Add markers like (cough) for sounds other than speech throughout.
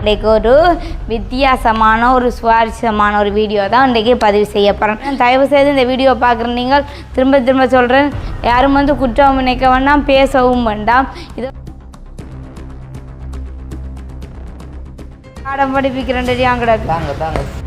இன்றைக்கு ஒரு வித்தியாசமான ஒரு சுவாரஸ்யமான ஒரு வீடியோ தான் இன்றைக்கி பதிவு செய்ய போகிறேன் தயவு செய்து இந்த வீடியோ பார்க்குற நீங்கள் திரும்ப திரும்ப சொல்கிறேன் யாரும் வந்து குற்றம் நினைக்க வேண்டாம் பேசவும் வேண்டாம். இது பாடம் படிப்பிக்கிறேன் அங்கட.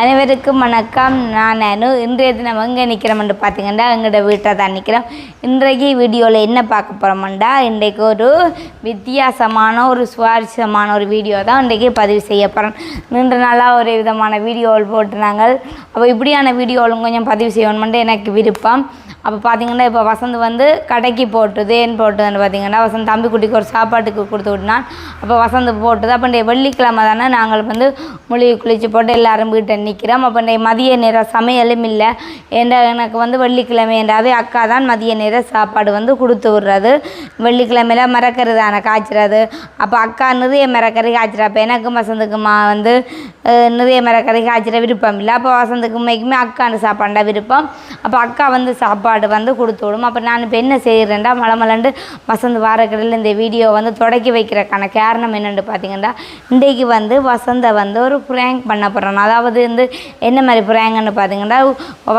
அனைவருக்கும் வணக்கம். நான் அனு. இன்றைய தினம் எங்கே நிற்கிறோம்னு பார்த்தீங்கன்னா எங்களோட வீட்டில் தான் நிற்கிறோம் இன்றைக்கு வீடியோவில் என்ன பார்க்க போகிறோம்டா இன்றைக்கு ஒரு வித்தியாசமான ஒரு சுவாரஸ்யமான ஒரு வீடியோ தான் இன்றைக்கி பதிவு செய்ய போகிறோம் நீண்ட நாளாக ஒரு விதமான வீடியோவில் போட்டுனாங்க அப்போ இப்படியான வீடியோவில் கொஞ்சம் பதிவு செய்யணுமெண்டு எனக்கு விருப்பம். அப்போ பார்த்தீங்கன்னா இப்போ வசந்த் வந்து கடைக்கு போட்டுது ஏன் போட்டுதுன்னு பார்த்தீங்கன்னா வசந்த் தம்பி குட்டிக்கு ஒரு சாப்பாட்டுக்கு கொடுத்து விட்டுனான் அப்போ வசந்த் போட்டுது. அப்போ இன்றைய வெள்ளிக்கிழமை தானே நாங்கள் வந்து மொழியை குளிச்சு போட்டு எல்லாரும் வீட்டை நிற்கிறோம் அப்போ இன்றைய மதிய நேர சமையலும் இல்லை. என்ற எனக்கு வந்து வெள்ளிக்கிழமை என்றாவே அக்கா தான் மதிய நேர சாப்பாடு வந்து கொடுத்து விடுறது. வெள்ளிக்கிழமையில மறக்கிறது தானே காய்ச்சிறது. அப்போ அக்கா நிறைய மரக்கறி காய்ச்சிறா. அப்போ எனக்கும் வசந்துக்குமா வந்து நிறைய மரக்கறி காய்ச்சிற விருப்பம் இல்லை. அப்போ வசந்துக்கு உண்மைக்குமே அக்காண்டு சாப்பாண்டா விருப்பம். அப்போ அக்கா வந்து சாப்பாடு வந்து கொடுத்து விடும். அப்போ நான் இப்போ என்ன செய்கிறேன்டா மலமலண்டு வசந்த் வாரக்கடையில் இந்த வீடியோ வந்து தொடக்கி வைக்கிறக்கான காரணம் என்னென்னு பார்த்தீங்கன்னா இன்றைக்கு வந்து வசந்தை வந்து ஒரு ப்ராங்க் பண்ண போகிறேன் அதாவது வந்து என்ன மாதிரி ப்ராங்குன்னு பார்த்தீங்கன்னா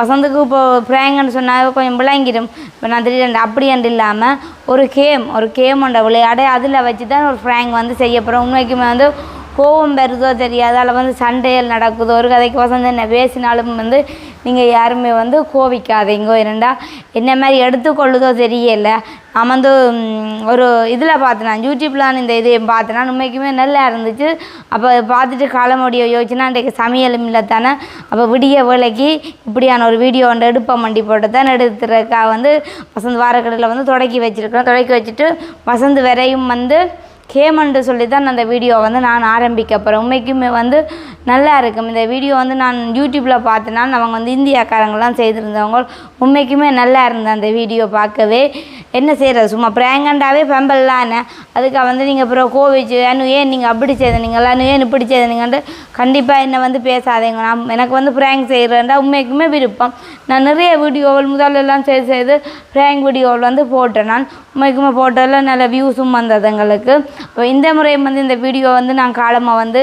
வசந்துக்கு இப்போ ப்ராங்குன்னு சொன்னால் கொஞ்சம் விளங்கிடும். இப்போ நான் திடீர்னு அப்படியாண்டு இல்லாமல் ஒரு கேம் ஒரு கேம் ஒன்றை விளையாட அதில் வச்சு தான் ஒரு ப்ராங்க் வந்து செய்ய போகிறோம் உண்மைக்குமே வந்து கோவம் வருதோ தெரியாது அதில் வந்து சண்டைகள் நடக்குதோ ஒரு கதைக்கு வசந்த என்ன பேசினாலும் வந்து நீங்கள் யாருமே வந்து கோவிக்காதீங்கோ இரண்டா? என்ன மாதிரி எடுத்துக்கொள்ளுதோ தெரியல. நான் வந்து ஒரு இதில் பார்த்தேன் யூடியூப்லான் இந்த இது பார்த்தேன்னா உண்மைக்குமே நல்லா இருந்துச்சு. அப்போ பார்த்துட்டு காலமுடிய யோசிச்சுன்னா இன்றைக்கு சமையலும் இல்லை தானே? அப்போ விடிய வேலைக்கு இப்படியான ஒரு வீடியோ ஒன்று எடுப்ப மண்டி போட்டு தான் எடுத்துறக்கா வந்து வசந்த் வாரக்கடையில் வந்து தொடக்கி வச்சுருக்கேன் தொடக்கி வச்சுட்டு வசந்த் வரையும் வந்து கேமன்ட்டு சொல்லி தான் அந்த வீடியோ வந்து நான் ஆரம்பிக்க போகிறேன் உண்மைக்குமே வந்து நல்லா இருக்கும். இந்த வீடியோ வந்து நான் யூடியூப்பில் பார்த்தேன்னா அவங்க வந்து இந்தியாக்காரங்களாம் செய்திருந்தவங்க உண்மைக்குமே நல்லா இருந்தேன் அந்த வீடியோ பார்க்கவே. என்ன செய்கிறது சும்மா பிராங்கண்டாவே பெம்பல்லாம் என்ன? அதுக்காக வந்து நீங்கள் அப்புறம் கோவிச்சு அனு ஏன் நீங்கள் அப்படி செய்தனீங்களா அனு ஏன் இப்படி செய்தனீங்கன்ட்டு கண்டிப்பாக என்னை வந்து பேசாதீங்க. நான் எனக்கு வந்து ப்ராங்க் செய்கிறேன்டா உண்மைக்குமே விருப்பம். நான் நிறைய வீடியோவில் முதல்லலாம் செய்து செய்து ப்ராங்க் வீடியோவில் வந்து போட்டேன். நான் உண்மைக்குமே போட்டதில் நல்ல வியூஸும் வந்தது எங்களுக்கு. இப்போ இந்த முறை வந்து இந்த வீடியோ வந்து நான் காலமாக வந்து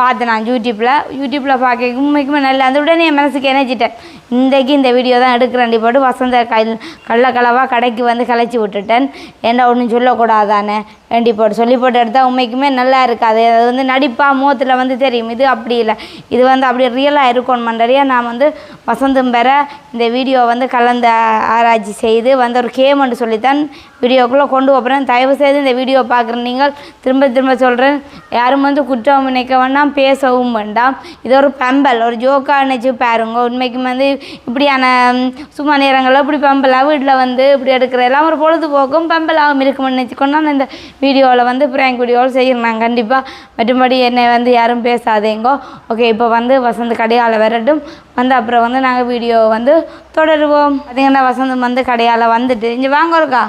பார்த்தேன் நான் யூடியூப்பில் யூடியூப்பில் பார்க்க உண்மைக்குமே நல்லா அந்த உடனே என் மனசுக்கு இணைச்சிட்டேன் இன்றைக்கு இந்த வீடியோ தான் எடுக்கிறேன் போட்டு வசந்த கல் கள்ளக்களவாக கடைக்கு வந்து கலைச்சி விட்டுட்டேன். ஏண்டா ஒன்றும் சொல்லக்கூடாதானே? வேண்டி போட்டு சொல்லி போட்டு எடுத்தால் உண்மைக்குமே நல்லா இருக்காது. அது வந்து நடிப்பாக முகத்தில் வந்து தெரியும். இது அப்படி இல்லை. இது வந்து அப்படி ரியலாக இருக்கணும் மண்டறியா நான் வந்து வசந்தம் பெற இந்த வீடியோ வந்து கலந்த ஆராய்ச்சி செய்து வந்து ஒரு கேமன்னு சொல்லித்தான் வீடியோக்குள்ளே கொண்டு போகிறேன் தயவு செய்து இந்த வீடியோ பார்க்குற நீங்கள் திரும்ப திரும்ப சொல்கிறேன் யாரும் வந்து குற்றம் நினைக்க வேண்டாம். பேசவும் வேண்டாம். இது ஒரு பம்பல் ஒரு ஜோக்காக நினச்சி பாருங்க. உண்மைக்கு வந்து இப்படியான சும்மா நேரங்களில் இப்படி பம்பலாக வீட்டில் வந்து இப்படி எடுக்கிற எல்லாம் ஒரு பொழுதுபோக்கும் பம்பலாகவும் இருக்கும்னு நினச்சிக்கொண்டு நான் இந்த வீடியோவில் வந்து ப்ராங்க் வீடியோவில் செய்கிறேன் கண்டிப்பாக மற்றபடி என்னை வந்து யாரும் பேசாதீங்கோ. ஓகே இப்போ வந்து வசந்த் கடையால் வரட்டும். வந்து அப்புறம் வந்து நாங்கள் வீடியோ வந்து தொடருவோம். பார்த்தீங்கன்னா வசந்தம் வந்து கடையால் வந்துட்டு. இங்கே வாங்க இருக்கா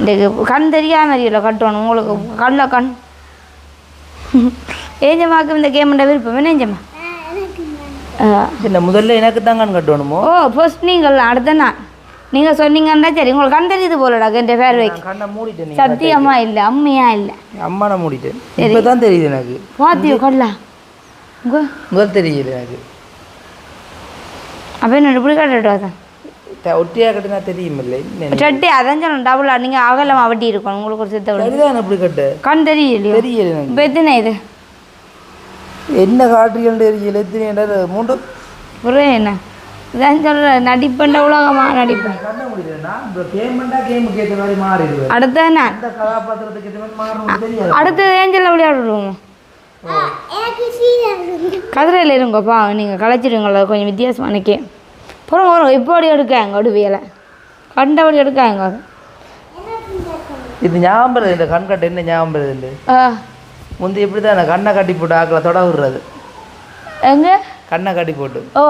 இந்த கண் தெரியாம இல்லை கட்டணும் உங்களுக்கு கண்ணில் கண். ஏஞ்சம்மாக்கு இந்த கேமுண்ட விருப்பம்? ஏஞ்சம்மா இந்த முதல்ல எனக்கு தாங்க கட்டணுமோ ஓ ஃபர்ஸ்ட் நீங்கள் அடுத்த நான். நீங்கள் சொன்னீங்கன்னா சரி உங்களுக்கு கண் தெரியுது போலடா என் பேர் வைக்க சத்தியமா இல்லை அம்மையா இல்லை. அம்மா நான் மூடிட்டேன் இப்போ தான் தெரியுது எனக்கு. பாத்தியோ உங்க? முதல் தெரியுது எனக்கு. அப்போ என்ன இப்படி கட்டுட்டு த- ஒட்டியா கட்டினா தெரியும் இல்லை சட்டி அதான் சொல்லணும் டபுளா நீங்கள் அகலமாக வட்டி இருக்கணும். உங்களுக்கு ஒரு சித்த சரிதான் எப்படி கட்டு? கண் தெரியலையோ? தெரியல எனக்கு. இப்போ எத்தனை இது? என்ன காட்டுகள் தெரியல எத்தனை மூன்று. ஒரு என்ன? இதான் சொல்கிற நடிப்பண்ட உலகமா நடிப்பேன். கண்ணை மூடிட்டேன்னா இப்போ கேம் பண்ணா கேமுக்கு ஏற்ற மாதிரி மாறிடுவேன். அடுத்த நான் அடுத்தது ஏஞ்சலில் விளையாடுவோம் கதிரையில் இருங்கப்பா நீங்கள் கலைச்சிடுங்களா கொஞ்சம் வித்தியாசம் அன்னைக்கே. அப்புறம் வரும். இப்போடி எடுக்காங்க அடுவியலை கண்டபடி எடுக்காங்க. இது ஞாபகம் இந்த கண் கட்டு என்ன ஞாபகம் ஆ. முந்தி இப்படி தான் கண்ணை கட்டி போட்டு ஆக்கலை தொட விடுறது. எங்கே? கண்ணை கட்டி போட்டு. ஓ.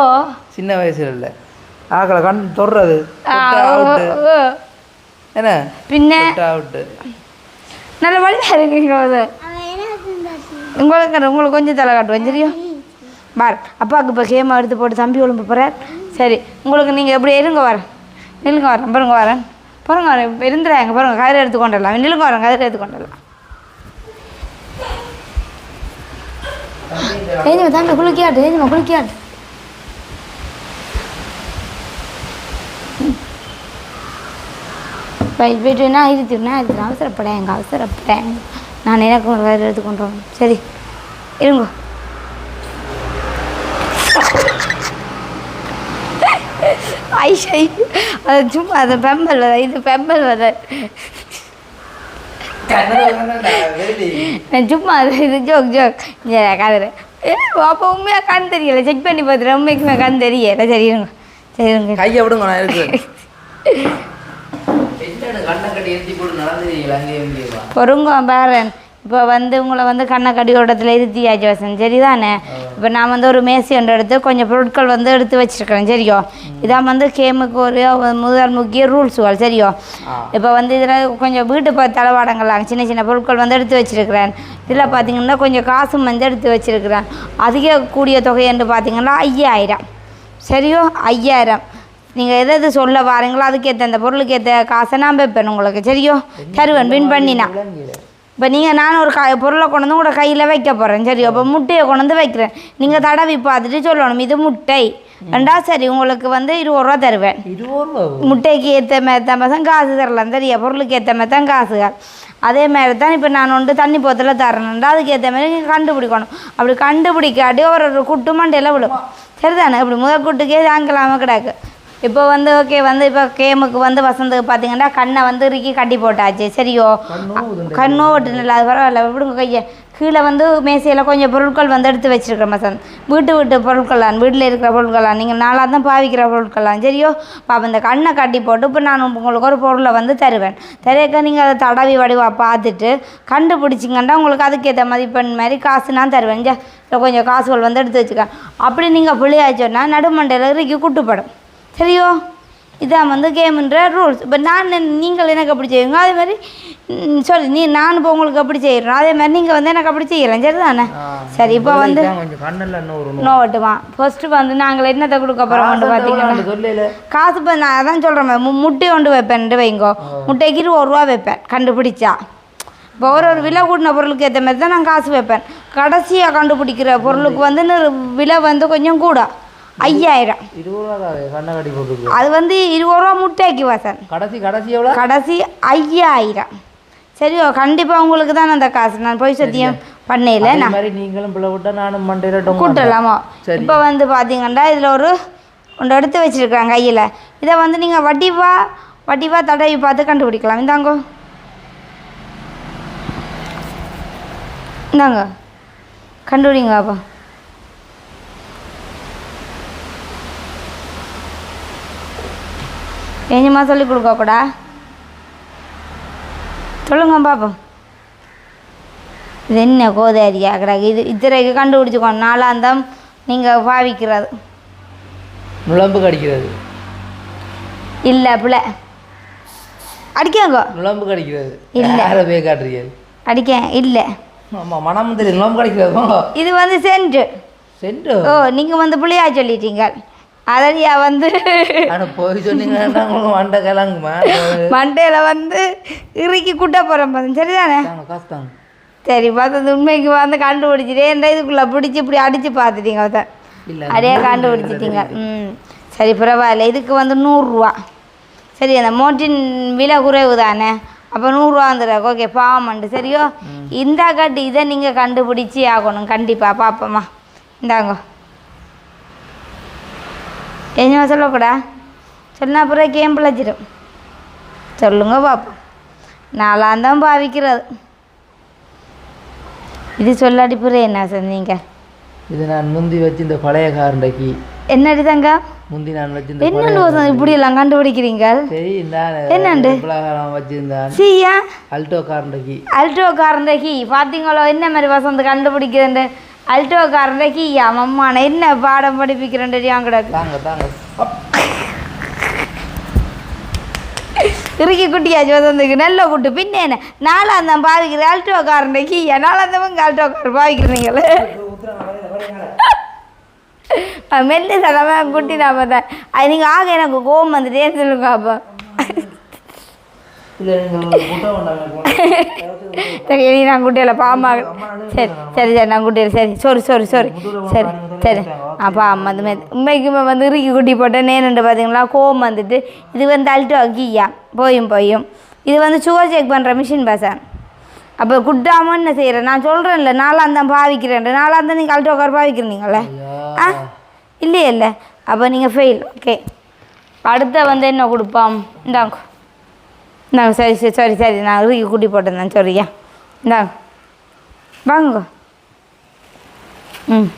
சின்ன வயசுல இல்லை. ஆக்களை கண் தொடுறது. என்ன? பின்ன? அவுட்டு. நல்ல வழியாக இருக்கீங்க. உங்களுக்கு உங்களுக்கு கொஞ்சம் தலை காட்டுவேன் சரியா? பார் அப்பாவுக்கு இப்போ கேமா எடுத்து போட்டு தம்பி ஒழும்பு போகிறார் சரி உங்களுக்கு நீங்கள் எப்படி இருங்க வரேன். நில்லுங்க வரேன் பாருங்க வரேன். பாருங்க வரேன் இப்போ இருந்துறாங்க பாருங்க கயிறு எடுத்து கொண்டுடலாம். நில்லுங்க வரேன் கயிறு எடுத்து கொண்டுடலாம். ஏஞ்சுமா தாண்ட குளிக்காட்டு ஏஞ்சுமா குளிக்காட்டு போய் போயிட்டு நான் இருத்தினா இது அவசரப்படேன் எங்கள் அவசரப்படேன். நான் எனக்கு ஒரு வேறு எடுத்து கொண்டு வரணும். சரி இருங்க. ஐஷை அது சும்மா அது பெம்பல் வர இது பெம்பல் வர நான் சும்மா அது இது ஜோக் ஜோக் கதிர அப்போ உண்மையாக கண் தெரியல. செக் பண்ணி பார்த்துட்டு உண்மைக்குமே கண் தெரியல. சரி இருங்க. சரி இருங்க. கையை விடுங்க நான் இருக்கு. என்னன்னு கண்ணை கட்டி எழுதி போட்டு நடந்துருக்கீங்களா அங்கேயும் இங்கேயுமா? பொறுங்க பாரன். இப்போ வந்து உங்களை வந்து கண்ணை கடியோட்டத்தில் இருத்தியாச்சு வசன் சரிதானே? இப்போ நான் வந்து ஒரு மேசி ஒன்று எடுத்து கொஞ்சம் பொருட்கள் வந்து எடுத்து வச்சிருக்கிறேன். சரியோ? இதான் வந்து கேமுக்கு ஒரு முதல் முக்கிய ரூல்ஸுகள் சரியோ. இப்போ வந்து இதில் கொஞ்சம் வீட்டு ப தளவாடங்கள்லாம் சின்ன சின்ன பொருட்கள் வந்து எடுத்து வச்சிருக்கிறேன். இதில் பார்த்தீங்கன்னா கொஞ்சம் காசும் வந்து எடுத்து வச்சிருக்கிறேன். அதிக கூடிய தொகை என்று பார்த்தீங்கன்னா ஐயாயிரம். சரியோ? ஐயாயிரம். நீங்கள் எது எது சொல்ல வாரீங்களோ அதுக்கேற்ற அந்த பொருளுக்கு ஏற்ற காசை நான் வைப்பேன் உங்களுக்கு. சரியோ? தருவேன். வின் பண்ணினா. இப்போ நீங்கள் நான் ஒரு க பொருளை கொண்டு வந்து உங்களோட கையில் வைக்க போகிறேன் சரி அப்போ முட்டையை கொண்டு வந்து வைக்கிறேன். நீங்கள் தடவி பார்த்துட்டு சொல்லணும் இது முட்டை. ரெண்டா சரி உங்களுக்கு வந்து இருபது ரூபா தருவேன். முட்டைக்கு ஏற்ற மாதிரி தான் தான் காசு தரலாம். தெரியா பொருளுக்கு ஏற்ற மாதிரி தான் காசுகள் அதே மாதிரி தான் இப்போ நான் வந்து தண்ணி போத்தில் தரணுன்றா அதுக்கு ஏற்ற மாதிரி நீங்கள் கண்டுபிடிக்கணும். அப்படி கண்டுபிடிக்காட்டி ஒரு ஒரு குட்டு மண்டையில் விழும். சரிதானே? இப்படி முதல் குட்டுக்கே தாங்கலாமல் கிடக்கு. இப்போ வந்து ஓகே வந்து இப்போ கேமுக்கு வந்து வசந்துக்கு பார்த்தீங்கன்னா கண்ணை வந்து இறுக்கி கட்டி போட்டாச்சு. சரியோ? கண்ணோ விட்டுல அது பரவாயில்ல விடுங்க கையை. கீழே வந்து மேசையில் கொஞ்சம் பொருட்கள் வந்து எடுத்து வச்சிருக்கிறேன் மசந்த் வீட்டு வீட்டு பொருட்கள்லாம் வீட்டில் இருக்கிற பொருட்கள்லாம் நீங்கள் நாளாக தான் பாவிக்கிற பொருட்கள்லாம் சரியோ? பாப்பா இந்த கண்ணை கட்டி போட்டு இப்போ நான் உங்களுக்கு ஒரு பொருளை வந்து தருவேன். தரையக்க நீங்கள் அதை தடவி வடிவா பார்த்துட்டு கண்டுபிடிச்சிங்கன்னா உங்களுக்கு அதுக்கேற்ற மதிப்பெண் மாதிரி காசு நான் தருவேன். கொஞ்சம் காசுகள் வந்து எடுத்து வச்சுக்கேன் அப்படி நீங்கள் பிள்ளையாச்சோன்னா நடுமண்டையில் இறுக்கி கூட்டுப்படும். சரியோ? இதான் வந்து கேமுன்ற ரூல்ஸ் இப்போ நான் நீங்கள் எனக்கு அப்படி செய்யுங்க அதே மாதிரி சாரி நீ நான் இப்போ உங்களுக்கு அப்படி செய்கிறோம் அதே மாதிரி நீங்கள் வந்து எனக்கு அப்படி செய்யலாம். சரிதானே? சரி இப்போ வந்து நோட்டுமா ஃபர்ஸ்ட்டு வந்து நாங்கள் என்னத்தை கொடுக்க போகிறோம் பார்த்தீங்கன்னா சொல்லல. காசு இப்போ நான் அதான் சொல்கிறேன் முட்டை கொண்டு வைப்பேன்ட்டு வைங்கோ. முட்டைக்கு இருபது ரூபா வைப்பேன். கண்டுபிடிச்சா. இப்போ ஒரு ஒரு விலை கூட்டின பொருளுக்கு ஏற்ற மாதிரி தான் நான் காசு வைப்பேன். கடைசியாக கண்டுபிடிக்கிற பொருளுக்கு வந்து விலை வந்து கொஞ்சம் கூட. ஐயாயிரம். இருபது ரூபா அது வந்து இருபது ரூபா முட்டைக்கு வசன். கடைசி கடைசி எவ்வளோ? கடைசி ஐயாயிரம். சரியோ கண்டிப்பாக உங்களுக்கு தான் அந்த காசு. நான் போய் சத்தியம் பண்ணையில் நான் நீங்களும் பிள்ளை விட்டா நானும் மண்டையில கூட்டலாமா? சரி. இப்போ வந்து பார்த்தீங்கன்னா இதில் ஒரு ஒன்று எடுத்து வச்சிருக்காங்க கையில். இதை வந்து நீங்கள் வட்டிவா வட்டிவா தடவி பார்த்து கண்டுபிடிக்கலாம். இந்தாங்கோ. இந்தாங்க. கண்டுபிடிங்க அப்போ ஏஞ்சமா சொல்லி கொடுக்கக்கூடா சொல்லுங்க பாப்போம். இது என்ன கோதாரியா கிடக்கு இது இத்தனைக்கு கண்டுபிடிச்சிக்கோங்க நாலாந்தம் நீங்கள் பாவிக்கிறது. நுழம்பு கடிக்கிறது. இல்லை பிள்ளை. அடிக்காங்க. நுழம்பு கடிக்கிறது. இல்ல. யாரை போய் காட்டுறீங்க? அடிக்க இல்லை. ஆமா மனமும் தெரியும் நுழம்பு கடிக்கிறது. இது வந்து சென்ட். சென்ட் ஓ நீங்கள் வந்து பிள்ளையா சொல்லிட்டீங்க. அதடியா வந்து போய் சொன்னீங்கன்னா மண்டை கிளங்குமா மண்டையில் வந்து இறுக்கி கூட்ட போகிறோம் சரிதானே? தாங்க காசு தாங்க. சரி பார்த்தது உண்மைக்கு வந்து கண்டுபிடிச்சிட்டே இந்த இதுக்குள்ளே பிடிச்சி இப்படி அடித்து பார்த்துட்டீங்க அதை அதே கண்டுபிடிச்சிட்டீங்க. ம். சரி பரவாயில்ல இதுக்கு வந்து நூறுரூவா சரி அந்த மோட்டின் விலை குறைவு தானே? அப்போ நூறுரூவா வந்துடுறாங்க ஓகே பாவமண்டு சரியோ? இந்த கட்டு இதை நீங்கள் கண்டுபிடிச்சி ஆகணும். கண்டிப்பாக பாப்போம்மா. இந்தாங்க. என்ன சொல்லக்கூடா சொன்னா அப்புறம் கேம் பிழைச்சிடும் சொல்லுங்க பாப்போம். நாலாந்தான் பாவிக்கிறது. இது சொல்லாடி பிறகு என்ன சொன்னீங்க இது நான் முந்தி வச்சு இந்த பழைய காரண்டைக்கு என்னடி தங்க முந்தி நான் வச்சிருந்த வசந்த் இப்படி எல்லாம் கண்டுபிடிக்கிறீங்க சரி நான் என்னண்டு? காலம் வச்சிருந்தான். சீயா? அல்டோ காரண்டைக்கு அல்ட்ரோ காரண்ட கீ பார்த்தீங்களோ என்ன மாதிரி வசந்த் கண்டுபிடிக்கிறேன் அல்டோக்காரன் கீயா மம்மான என்ன பாடம் படிப்பிக்கிறேன் தெரியும் கிடக்கு தாங்க தாங்க. இறுக்கி குட்டியாச்சு வசந்துக்கு நல்ல குட்டு பின்ன என்ன நாலாந்தம் பாவிக்கிற அல்டோக்காரன் கீயா நாலாந்தவங்க அல்டோக்காரர் பாவிக்கிறீங்களே ஊத்துறாங்க, வரையில, வரையில. மெல்லி சலமா குட்டி நான் பார்த்தேன் அது நீங்கள் ஆக எனக்கு கோவம் வந்துட்டே சொல்லுங்க அப்போ இல்ல, நீங்க ஒரு முட்டை கொண்டாங்க, கொண்டாங்க. சரி இனி நான் குட்டியில் பாமாக சரி சரி சரி நான் குட்டியில் சரி சாரி சாரி சாரி. சரி சரி அப்பா அம்மா அந்த மாதிரி. உண்மைக்குமே வந்து இறுக்கி குட்டி போட்டேன் நேனுண்டு பார்த்தீங்களா கோவம் வந்துட்டு இது வந்து அல்ட்டோ அக்கியா போயும் போயும். இது வந்து சுகர் செக் பண்ணுற மிஷின் பசன் அப்போ குட்டாமல் என்ன செய்கிறேன் நான் சொல்கிறேன்ல நாலாந்தம் பாவிக்கிறேன் நாலாந்தம் நீங்கள் அல்ட்டோ கார் பாவிக்கிறீங்களே? ஆ? இல்லையே இல்லை. அப்போ நீங்கள் ஃபெயில் ஓகே அடுத்த வந்து என்ன கொடுப்பாம்? இந்தாங்க. இந்தாங்க சரி சரி சரி சரி நான் இறுக்கி கூட்டி போட்டேன் சரியா இந்தாங்க. வாங்க. ம்.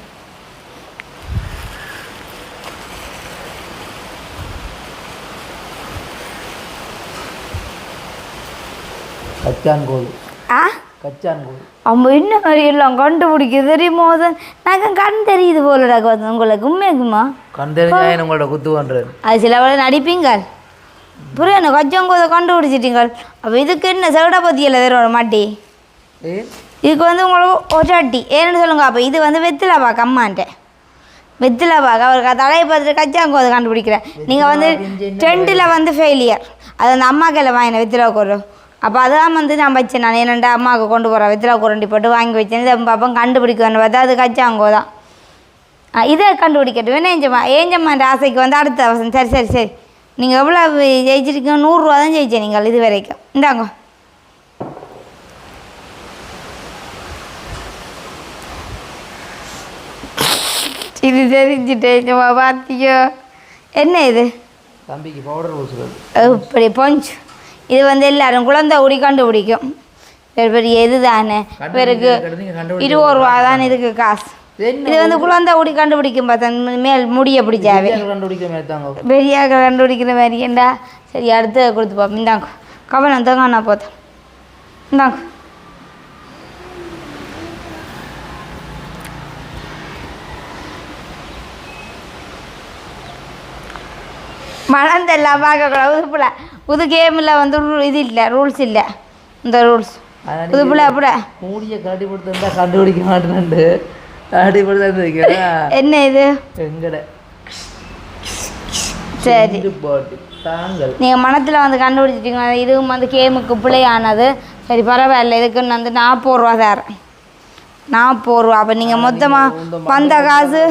கச்சான் கோழி. ஆ? கச்சான் கோழி. அவங்க என்ன மாதிரி எல்லாம் கண்டுபிடிக்க தெரியுமோ நாங்கள் கண் தெரியுது போலடா உங்களுக்கு உண்மைக்குமா கண் தெரிஞ்சா உங்களோட குத்து பண்றது? அது சில வேலை நடிப்பீங்கள் புரிய என்ன கொஞ்சம் கோதை கண்டுபிடிச்சிட்டீங்கள். அப்போ இதுக்கு என்ன செவடா பத்தியில் தருவோட மாட்டி? இதுக்கு வந்து உங்களுக்கு ஒரு அட்டி ஏன்னு சொல்லுங்க அப்போ இது வந்து வெத்திலா பாக்க அம்மான்ட்ட வெத்திலா பாக்க அவருக்கு தலையை பார்த்துட்டு கச்சாங்கோதை கண்டுபிடிக்கிறேன் நீங்கள் வந்து ட்ரெண்டில் வந்து ஃபெயிலியர் அது அந்த அம்மா கையில் வாங்கினேன் கூறு அப்போ அதான் வந்து நான் வச்சேன் நான் என்னண்டா அம்மாவுக்கு கொண்டு போகிறேன் வெத்திலா குரண்டி போட்டு வாங்கி வச்சேன். இதை பாப்பம் கண்டுபிடிக்கணும்னு பார்த்தா அது கச்சாங்கோ தான். இதை கண்டுபிடிக்கட்டும். ஏஞ்சம்மா ஏஞ்சம்மான்ற ஆசைக்கு வந்து அடுத்த அவசரம். சரி சரி சரி. நீங்கள் எவ்வளோ ஜெயிச்சிருக்கீங்க? நூறுரூவா தான் ஜெயிச்சேன் நீங்கள் இது வரைக்கும். இந்தாங்க. இது தெரிஞ்சுட்டேன் பார்த்தியோ என்ன இது? தம்பிக்கு பவுடர் பூசுறது இப்படி பொஞ்ச் இது வந்து எல்லாரும் குழந்தை உடி கண்டுபிடிக்கும். பெரிய இது தானே கண்டுபிடிச்சு இருபது ரூபா தான் இதுக்கு காசு. இது வந்து குழந்தை உடி கண்டுபிடிக்கும் பார்த்தா மேல் முடிய பிடிச்சாவே யார் கண்டுபிடிக்க மாதிரி கண்டுபிடிக்கிற மாதிரியேண்டா சரி அடுத்து கொடுத்து பார்ப்போம். இந்தாங்க. கவனம் தாங்க நான் போத்தேன் இந்தாங்க. மணந்தெல்லாம் பார்க்கக்கூடாது. புதுப்புல. புது கேமில் வந்து இது இல்லை ரூல்ஸ் இல்லை. இந்த ரூல்ஸ் புதுப்புல அப்பட மூடியை கண்டுபிடித்திருந்தா கண்டுபிடிக்க மாட்டேன்னு. என்ன இது? எங்கட. சரி. நீங்கள் மனத்தில் வந்து கண்டுபிடிச்சிட்டீங்க. இதுவும் வந்து கேமுக்கு பிள்ளையானது சரி பரவாயில்ல. இதுக்குன்னு வந்து நாற்பது ரூபா தரேன் நாற்பது ரூபா. அப்போ நீங்கள் மொத்தமாக வந்த காசு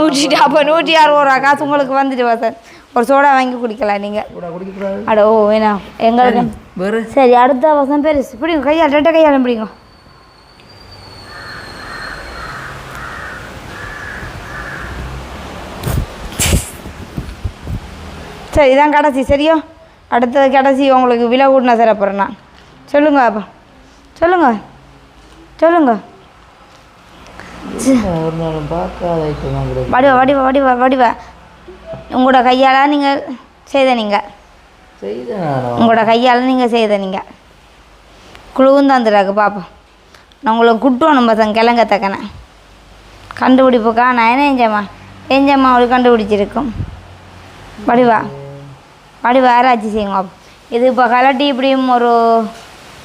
நூற்றி அப்போ நூற்றி அறுபது ரூபா காசு உங்களுக்கு வந்துட்டு சார். ஒரு சோடா வாங்கி குடிக்கலாம் நீங்கள் அட ஓ வேணாம். எங்களுக்கு சரி அடுத்த வருஷம் பெருசு. பிடிங்க கையால் ரெட்டை கையால் பிடிங்க. சரி இதான் கடைசி சரியா? அடுத்தது கடைசி உங்களுக்கு விலை கூட்டினா தரப்போகிறேன் நான். சொல்லுங்க அப்போ. சொல்லுங்க. சொல்லுங்க. வடிவா வடிவா வடிவா வடிவா. உங்களோட கையால் நீங்கள் செய்த நீங்கள் உங்களோட கையால் நீங்கள் செய்த நீங்கள் குழுவும் தந்துடாக்கு பார்ப்போம் நான் உங்களுக்கு குட்டுவணும் பசங்க கிழங்க தக்கன. கண்டுபிடிப்புக்கா? நான் என்ன ஏஞ்சம்மா? ஏஞ்சம்மா அவளுக்கு கண்டுபிடிச்சிருக்கும். வடிவா. வடிவா ஆராய்ச்சி செய்யுங்க. இது இப்போ கலட்டி இப்படியும் ஒரு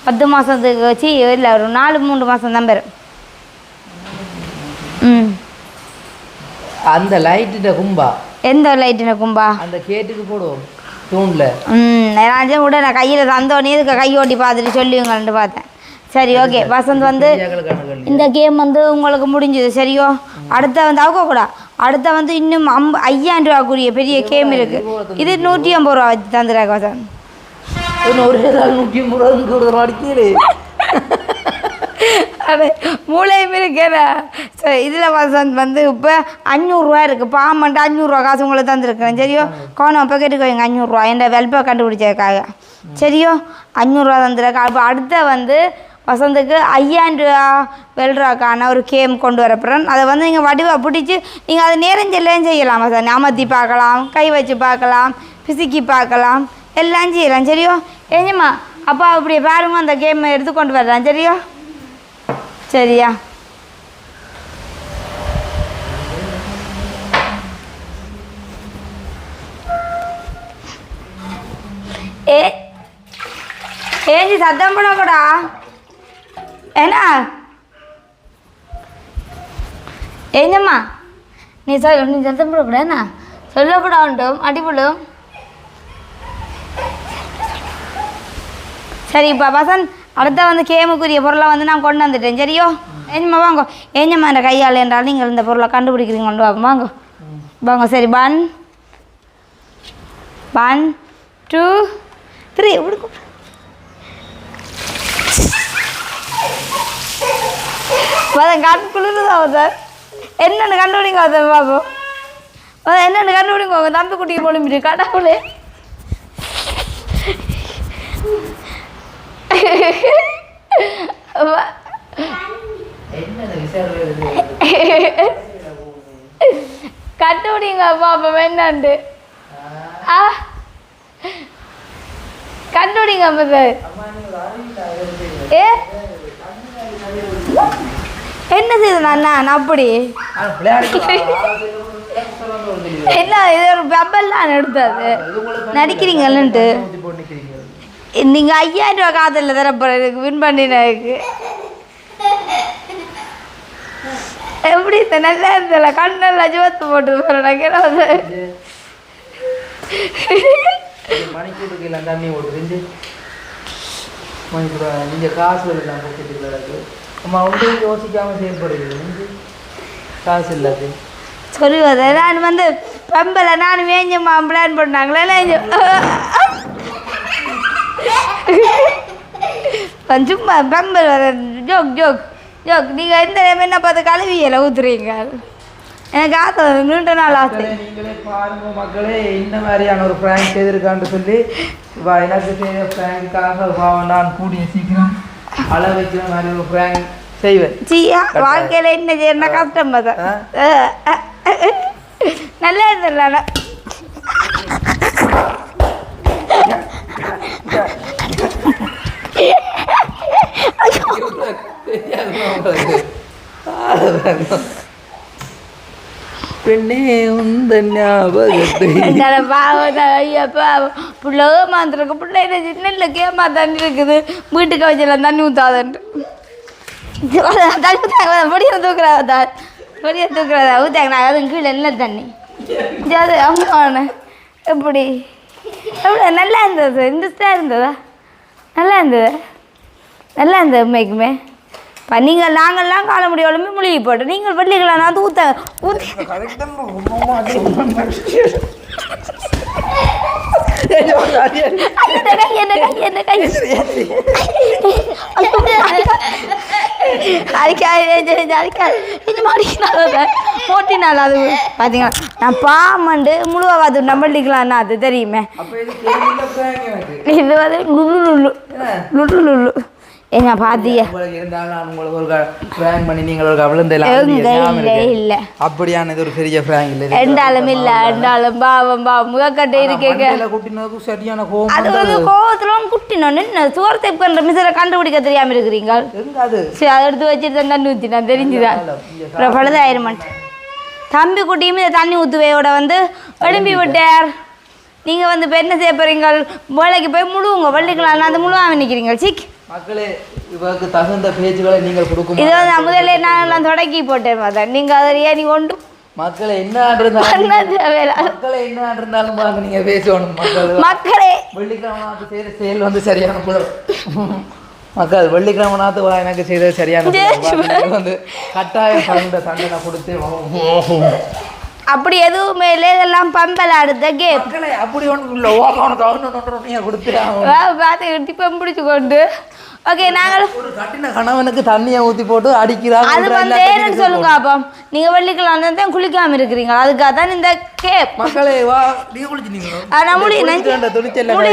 பத்து மாதத்துக்கு வச்சு இல்லை ஒரு நாலு மூணு மாதம் தான் பெறும் ம். அந்த லைட்டுட்ட கும்பா? எந்த லைட்டின கும்பா? அந்த கேட்டுக்கு போடுவோம் தூண்ல. ம் நான் கூட நான் கையில் தந்தோடனே இதுக்கு கை ஓட்டி பார்த்துட்டு சொல்லுவீங்கன்ட்டு பார்த்தேன். சரி ஓகே வசந்த் வந்து இந்த கேம் வந்து உங்களுக்கு முடிஞ்சது. சரியோ? அடுத்த வந்து அவங்க கூட அடுத்த வந்து இன்னும் அம்ப ஐயாயிரம் ரூபாக்குரிய பெரிய கேம் இருக்கு. இது நூற்றி ஐம்பது ரூபா வச்சு தந்துடுறாங்க ஒரு ஏதாவது நூற்றி ஐம்பது ரூபா மூளையும் இருக்கேடா சரி இதில் வசந்த் வந்து இப்போ அஞ்சூறுரூவா இருக்குது பாமன்ட்டு அஞ்சூறுரூவா காசு உங்களுக்கு தந்துருக்குறேன். சரியோ? கோணம் இப்போ கேட்டுக்கோங்க அஞ்சூறுரூவா என் வெல்பை கண்டுபிடிச்சதுக்காக. சரியோ? அஞ்சூறுரூவா தந்துருக்கா அப்போ அடுத்த வந்து வசந்துக்கு ஐயாயிரம் ரூபா வெல்றாக்கான ஒரு கேம் கொண்டு வரப்படுறேன். அதை வந்து நீங்கள் வடிவாக பிடிச்சி நீங்கள் அதை நேரஞ்செல்லாம் செய்யலாம் வசந்த் அமர்த்தி பார்க்கலாம் கை வச்சு பார்க்கலாம் பிசுக்கி பார்க்கலாம் எல்லாம் செய்யலாம். சரியோ? ஏஞ்சம்மா அப்பா அப்படி பாருங்க அந்த கேம் எடுத்து கொண்டு வரலாம். சரியோ? சரியா? ஏ ஏஞ்சி சத்தம் பண்ணக்கூடா ఏనా ఏందమ్మా நீ சொல் நீ சத்தம் போடக்கூடாதுண்ணா சொல்லக்கூடா உண்டும் அடிபடும் சரி இப்போ வசந்த் அடுத்த வந்து கேமுக்குரிய பொருளை வந்து நான் கொண்டு வந்துட்டேன் சரியோ ஏஞ்சம்மா வாங்க ஏஞ்சம்மா என்ற கையால் என்றால் நீங்கள் இந்த பொருளை கண்டுபிடிக்கிறீங்க கொண்டு வாங்க வாங்க வாங்க சரி ஒன் ஒன் டூ த்ரீ மதம் கண் குளிர்தான் சார் என்னென்னு கண்டுபிடிங்க சார் பாப்போம் மதம் என்னென்னு கண்டுபிடிங்க உங்கள் தம்பி குட்டியை பொழும்பிட்டு கடவுளே. கண்டுபிடிங்க பாப்போம் என்னண்டு ஆ. கண்டுபிடிங்க அப்போ சார் ஏ? என்ன செய்யுது நான் அப்படி. என்ன இது ஒரு பெப்பல்லாம் எடுத்தாது. நடிக்கிறீங்கன்னுட்டு நீங்கள் ஐயாயிரம் ரூபா காதில் தரப்போற எனக்கு வின் பண்ணினதுக்கு எப்படி இந்த நல்லா இருந்தல கண்ணெல்லாம் ஜோத்து போட்டு போகிறேன் மணிக்கூட்டுக்கு எல்லாம் தண்ணி ஓடுது மணிக்கூட நீங்க காசு அம்மா ஒன்றும் யோசிக்காம செயல்படுகிறது காசு இல்லாது சொல்லுவது நான் வந்து பம்பலை நான் வேஞ்சம்மா பிளான் பண்ணாங்களே சும்மா பம்பல் வர ஜோக் ஜோக் ஜோக் நீங்கள் எந்த என்ன பார்த்து கழுவியலை ஊத்துறீங்க எனக்கு ஆசை நீண்ட நாள் ஆசை நீங்களே பாருங்க மக்களே இந்த மாதிரியான ஒரு பிராங்க் செய்திருக்கான்னு சொல்லி வா, எனக்கு செய்த பிராங்காக நான் கூடிய சீக்கிரம் அள வைக்கிற மாதிரி ஒரு பிராங்க் செய்வேன் சியா வாழ்க்கையில் என்ன செய்யணும் கஷ்டம் தான். நல்லா இருந்தல பெண்ணே உந்த ஞாபகத்தை. புள்ள ஏமாந்துருக்கு புள்ள என்ன சின்ன கேமா தண்ணி இருக்குது. வீட்டுக்கு வச்சலாம் தண்ணி ஊத்தாதன்ட்டு. பொடியை தூக்குறாங்க தான் பொடியை தூக்குறதா ஊத்தாங்க நான் அதுவும் கீழே இல்லை தண்ணி அது அம்மாண்ணே எப்படி எப்படி நல்லா இருந்தது இன்ட்ரெஸ்டாக இருந்ததா நல்லா இருந்தது நல்லா இருந்தது உண்மைக்குமே இப்போ நீங்கள் நாங்கள்லாம் கால முடியாலுமே முழுகி போட்டோம் நீங்கள் வெள்ளிக்கிழமை நான் ஊற்ற ஊற்றி போட்டினால அது பார்த்தீங்களா நான் பாமண்டு முழுவாது நம்பளிக்கலாம்னா அது தெரியுமே. இது வந்து லுலு லுலு லுலு லுலு ஏங்க பாத்தியா? ஒரு இல்லை பெரிய பிராங்க் இல்லை. ரெண்டாலும் பாவம் பாவம். முகக்கட்டை இருக்கேங்க குட்டினதுக்கு சரியான கோவம் அது வந்து கோவத்துல குட்டினோம். நின்று சோரத்தை பண்ணுற மிசரை கண்டுபிடிக்க தெரியாம இருக்கிறீங்க. சரி அதை எடுத்து வச்சுட்டு தண்ணி ஊற்றி நான் தெரிஞ்சுதான் அப்புறம் பழுதாயிரமான் தம்பி குட்டியும் தண்ணி ஊற்றுவையோட வந்து எழும்பி விட்டார். நீங்கள் வந்து இப்போ என்ன செய்ய போகிறீங்க வேலைக்கு போய் முழுவுங்க. வெள்ளிக்கலாம் அந்த முழுவாம நிற்கிறீங்க சிக். மக்களே இவருக்கு தகுந்த பேச்சுகளை நீங்கள் கொடுக்கும் இதை நான் முதல்ல நானெல்லாம் தொடக்கி போட்டேன் மாதம் நீங்கள் அதை நீ கொண்டு மக்களை என்ன இருந்தாலும் மக்களை என்ன இருந்தாலும் பாருங்க நீங்க பேசணும் மக்கள். மக்களே. வெள்ளிக்கிழமை செய்யற செயல் வந்து சரியான புல மக்கள் வெள்ளிக்கிழமை நாத்து வா எனக்கு செய்த சரியான. நீங்க வந்து கட்டாயம் தகுந்த தண்டனை கொடுத்து அப்படி எதுவுமே இல்லை. இதெல்லாம் பம்பல் அடுத்த கேம் அப்படி ஒன்றும் இல்லை. ஓகே பார்த்து டிப்பம் பிடிச்சு கொண்டு. ஓகே நாங்கள் கட்டின கணவனுக்கு தண்ணியை ஊத்தி போட்டு அடிக்கிறாங்க அது வந்து ஏன்னு சொல்லுங்க அப்போ. நீங்கள் வெள்ளிக்கிழமை தான் குளிக்காம இருக்கிறீங்க. அதுக்காக தான் இந்த கேப் மக்களே வா நீங்க குளிச்சிட்டீங்களா நான் முடி முடி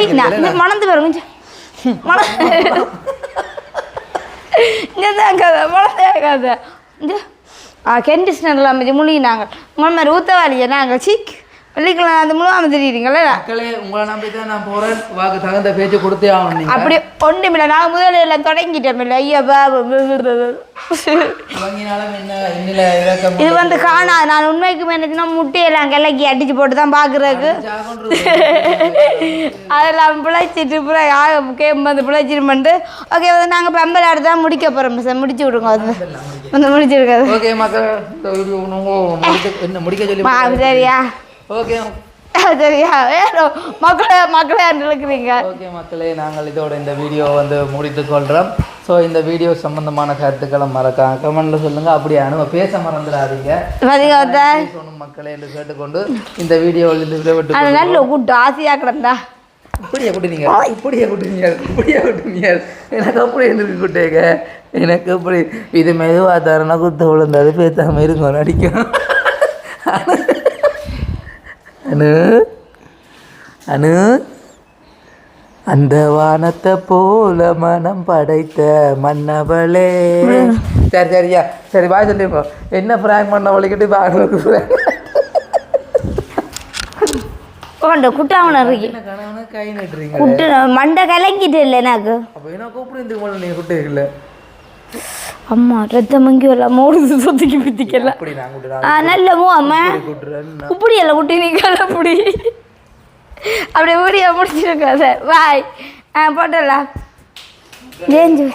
மணந்து பாருங்க மண (laughs) கதை. மணந்தே கதை. கெண்டிஸ்னர்லாம் மீதி முழுகினாங்க. உங்கள் மாதிரி ஊத்தவாளியை நாங்கள் சீக் வெள்ளிக்கிழமை அந்த முழுவாம தெரியுறீங்களா மக்களே உங்களை நம்பி தான் நான் போறேன். வாக்கு தகுந்த பேச்சு கொடுத்தே ஆகணும் அப்படி ஒன்றுமில்லை நான் முதல்ல தொடங்கிட்டோம் இல்லை ஐயா இது வந்து காணா நான் உண்மைக்கு என்னச்சுன்னா முட்டையெல்லாம் கிளக்கி அடிச்சு போட்டு தான் பார்க்குறதுக்கு அதெல்லாம் பிழைச்சிட்டு பிள்ளை கேம் வந்து பிழைச்சிருமெண்டு ஓகே வந்து நாங்கள் பெம்பல் அடுத்து தான் முடிக்க போகிறோம் சார் முடிச்சு விடுங்க வந்து வந்து முடிச்சு விடுங்க ஓகே மக்கள் இந்த வீடியோ முடிக்க என்ன முடிக்க சொல்லி சரியா? ஓகே சரியா? மக்களை மக்களை இருக்கிறீங்க ஓகே மக்களே நாங்கள் இதோட இந்த வீடியோ வந்து முடித்துக் கொள்கிறோம் ஸோ இந்த வீடியோ சம்பந்தமான கருத்துக்களை மறக்காம கமெண்ட்ல சொல்லுங்க. அப்படியே அனுபவ பேச மறந்துடாதீங்க. மக்களே என்று கேட்டுக்கொண்டு இந்த வீடியோவில் இருந்து விடைபெற்று நல்ல கூட்டு ஆசையாக கிடந்தா இப்படியே குட்டுனீங்க. இப்படியே குட்டுனீங்க. இப்படியே குட்டுனீங்க. எனக்கு அப்படி இருக்கு குட்டேங்க எனக்கு அப்படி இது மெதுவாக தரனா குத்த விழுந்தாது பேத்தாம இருக்கும் நடிக்கும் அனு அனு அந்த வானத்தை போல மனம் படைத்த மன்னவளே. சரி சரியா. சரி பாய் சொல்லிப்போ என்ன ஃப்ராங்க் பண்ண வழிக்கிட்டு பாங்களுக்கு கொண்டு குட்டாமன இருக்கு. என்ன கணவனு கை நட்டுறீங்க குட்டு மண்டை கலங்கிட்டு இல்லை எனக்கு. அப்போ என்ன கூப்பிடு இந்த போல நீங்கள் குட்டுறீங்கள அம்மா ரத்தம் மங்கி வரல மோடு சொத்துக்கு பித்திக்கல அப்படி நான் கூட்டு ஆ நல்ல மூ அம்மா. இப்படி இல்லை குட்டி நீ அப்படி அப்படியே வீடியோ முடிச்சிருக்காத பாய். ஆ போட்டலாம் ஜேஞ்சு